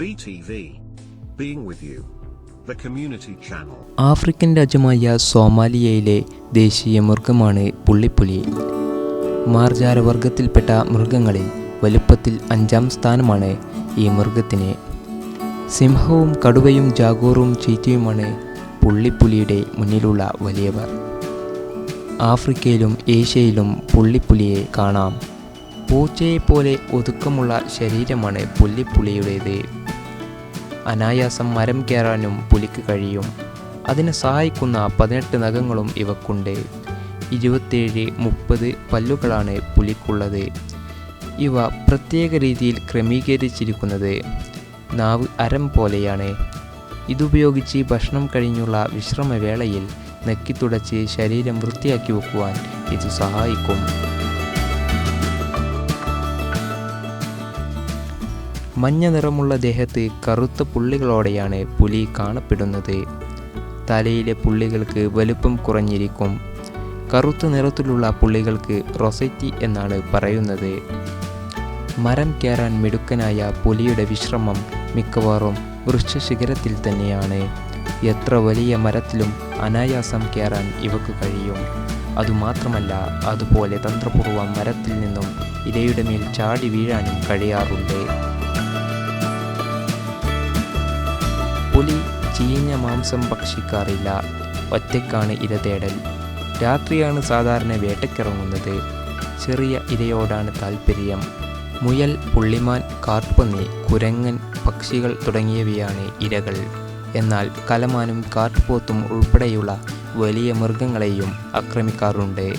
BTV. Being with you. The community channel. African രാജ്യമായ സോമാലിയയിലെ ദേശീയ മൃഗമാണ് പുള്ളിപ്പുലി മാർജാരവർഗത്തിൽപ്പെട്ട മൃഗങ്ങളിൽ വലുപ്പത്തിൽ അഞ്ചാം സ്ഥാനമാണ് ഈ മൃഗത്തിന് സിംഹവും കടുവയും ജാഗോറും ചീറ്റയുമാണ് പുള്ളിപ്പുലിയുടെ മുന്നിലുള്ള വലിയവർ ആഫ്രിക്കയിലും ഏഷ്യയിലും പുള്ളിപ്പുലിയെ കാണാം പൂച്ചയെപ്പോലെ ഒതുക്കമുള്ള ശരീരമാണ് പുള്ളിപ്പുലിയുടേത് അനായാസം മരം കയറാനും പുലിക്ക് കഴിയും. അതിനെ സഹായിക്കുന്ന പതിനെട്ട് നഖങ്ങളും ഇവക്കുണ്ട്. ഇരുപത്തേഴ് മുപ്പത് പല്ലുകളാണ് പുലിക്കുള്ളത്. ഇവ പ്രത്യേക രീതിയിൽ ക്രമീകരിച്ചിരിക്കുന്നത് നാവ് അരം പോലെയാണ്. ഇതുപയോഗിച്ച് ഭക്ഷണം കഴിഞ്ഞുള്ള വിശ്രമവേളയിൽ നെക്കിത്തുടച്ച് ശരീരം വൃത്തിയാക്കി വെക്കുവാൻ ഇത് സഹായിക്കും. മഞ്ഞ നിറമുള്ള ദേഹത്ത് കറുത്ത പുള്ളികളോടെയാണ് പുലി കാണപ്പെടുന്നത്. തലയിലെ പുള്ളികൾക്ക് വലുപ്പം കുറഞ്ഞിരിക്കും. കറുത്ത നിറത്തിലുള്ള പുള്ളികൾക്ക് റൊസൈറ്റി എന്നാണ് പറയുന്നത്. മരം കയറാൻ മിടുക്കനായ പുലിയുടെ വിശ്രമം മിക്കവാറും വൃക്ഷശിഖരത്തിൽ തന്നെയാണ്. എത്ര വലിയ മരത്തിലും അനായാസം കയറാൻ ഇവക്ക് കഴിയും. അതുമാത്രമല്ല അതുപോലെ തന്ത്രപൂർവം മരത്തിൽ നിന്നും ഇരയുടെ മേൽ ചാടി വീഴാനും കഴിയാറുണ്ട്. പുലി ചീഞ്ഞ മാംസം ഭക്ഷിക്കാറില്ല. ഒറ്റയ്ക്കാണ് ഇര തേടൽ. രാത്രിയാണ് സാധാരണ വേട്ടയ്ക്കിറങ്ങുന്നത്. ചെറിയ ഇരയോടാണ് താല്പര്യം മുയൽ പുള്ളിമാൻ കാട്ടുപന്നി കുരങ്ങൻ പക്ഷികൾ തുടങ്ങിയവയാണ് ഇരകൾ. എന്നാൽ കലമാനും കാട്ടുപോത്തും ഉൾപ്പെടെയുള്ള വലിയ മൃഗങ്ങളെയും ആക്രമിക്കാറുണ്ട്.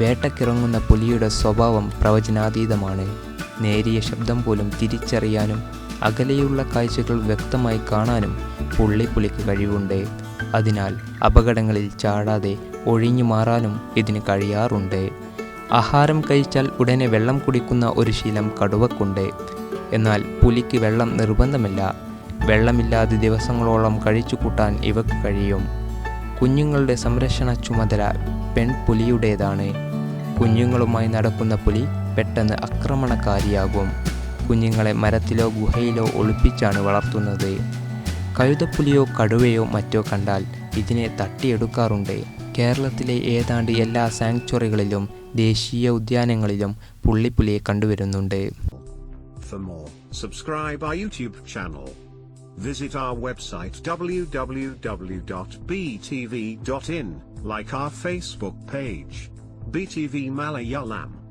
വേട്ടക്കിറങ്ങുന്ന പുലിയുടെ സ്വഭാവം പ്രവചനാതീതമാണ്. നേരിയ ശബ്ദം പോലും തിരിച്ചറിയാനും അകലെയുള്ള കാഴ്ചകൾ വ്യക്തമായി കാണാനും പുള്ളിപ്പുലിക്ക് കഴിവുണ്ട്. അതിനാൽ അപകടങ്ങളിൽ ചാടാതെ ഒഴിഞ്ഞു മാറാനും ഇതിന് കഴിയാറുണ്ട്. ആഹാരം കഴിച്ചാൽ ഉടനെ വെള്ളം കുടിക്കുന്ന ഒരു ശീലം കടുവക്കുണ്ട്. എന്നാൽ പുലിക്ക് വെള്ളം നിർബന്ധമില്ല. വെള്ളമില്ലാതെ ദിവസങ്ങളോളം കഴിച്ചു കൂട്ടാൻ ഇവക്ക് കഴിയും. കുഞ്ഞുങ്ങളുടെ സംരക്ഷണ ചുമതല പെൺപുലിയുടേതാണ്. കുഞ്ഞുങ്ങളുമായി നടക്കുന്ന പുലി പെട്ടെന്ന് ആക്രമണകാരിയാകും. കുഞ്ഞുങ്ങളെ മരത്തിലോ ഗുഹയിലോ ഒളിപ്പിച്ചാണ് വളർത്തുന്നത്. കഴുതപ്പുലിയോ കടുവയോ മറ്റോ കണ്ടാൽ ഇതിനെ തട്ടിയെടുക്കാറുണ്ട്. കേരളത്തിലെ ഏതാണ്ട് എല്ലാ സാങ്ച്വറികളിലും ദേശീയ ഉദ്യാനങ്ങളിലും പുള്ളിപ്പുലിയെ കണ്ടുവരുന്നുണ്ട്. Visit our website www.btv.in, like our Facebook page. BTV Malayalam.